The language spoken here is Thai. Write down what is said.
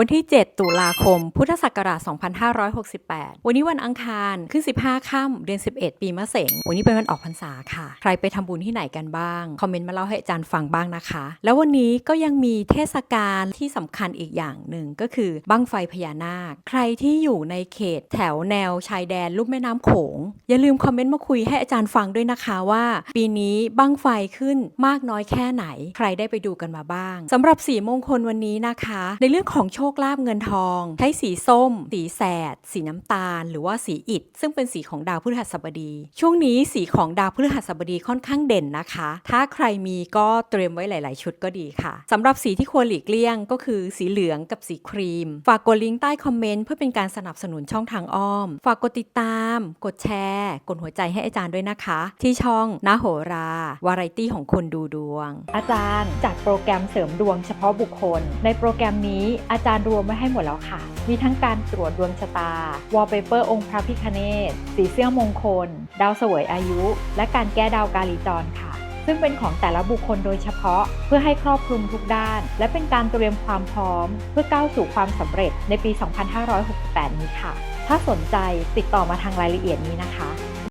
วันที่ 7 ตุลาคม พุทธศักราช 2568 วันนี้วันอังคารขึ้น 15 ค่ำเดือน 11 ปีมะเสง วันนี้เป็นวันออกพรรษาค่ะ ใครไปทำบุญที่ไหนกันบ้าง คอมเมนต์มาเล่าให้อาจารย์ฟังบ้างนะคะ แล้ววันนี้ก็ยังมีเทศกาลที่สำคัญอีกอย่างหนึ่งก็คือบั้งไฟพญานาค ใครที่อยู่ในเขตแถวแนวชายแดนลุ่มแม่น้ำโขง อย่าลืมคอมเมนต์มาคุยให้อาจารย์ฟังด้วยนะคะว่า ปีนี้บั้งไฟขึ้นมากน้อยแค่ไหน ใครได้ไปดูกันมาบ้างสำหรับสีมงคลวันนี้นะคะ ในเรื่องของโชคลาภเงินทอง ใช้สีส้ม สีแสด สีน้ำตาล หรือว่าสีอิฐ ซึ่งเป็นสีของดาวพฤหัสบดี ช่วงนี้สีของดาวพฤหัสบดีค่อนข้างเด่นนะคะ ถ้าใครมีก็เตรียมไว้หลาย ๆ ชุดก็ดีค่ะสำหรับสีที่ควรหลีกเลี่ยงก็คือสีเหลืองกับสีครีม ฝากกดลิงก์ใต้คอมเมนต์เพื่อเป็นการสนับสนุนช่องทางอ้อม ฝากกดติดตาม กดแชร์ กดหัวใจให้อาจารย์ด้วยนะคะ ที่ช่องนาโหรา วาไรตี้ของคนดูดวง อาจารย์จัดโปรแกรมเสริมดวงเฉพาะบุคคล ในโปรแกรมนี้อาจารย์รวมไว้ให้หมดแล้วค่ะ มีทั้งการตรวจดวงชะตาวอลเปเปอร์องค์พระพิคเนศสีเสื้อมงคล ดาวเสวยอายุ และการแก้ดาวกาลีจรค่ะ ซึ่งเป็นของแต่ละบุคคลโดยเฉพาะ เพื่อให้ครอบคลุมทุกด้าน และเป็นการเตรียมความพร้อม เพื่อก้าวสู่ความสำเร็จในปี 2568 นี้ค่ะ ถ้าสนใจติดต่อมาทางรายละเอียดนี้นะคะ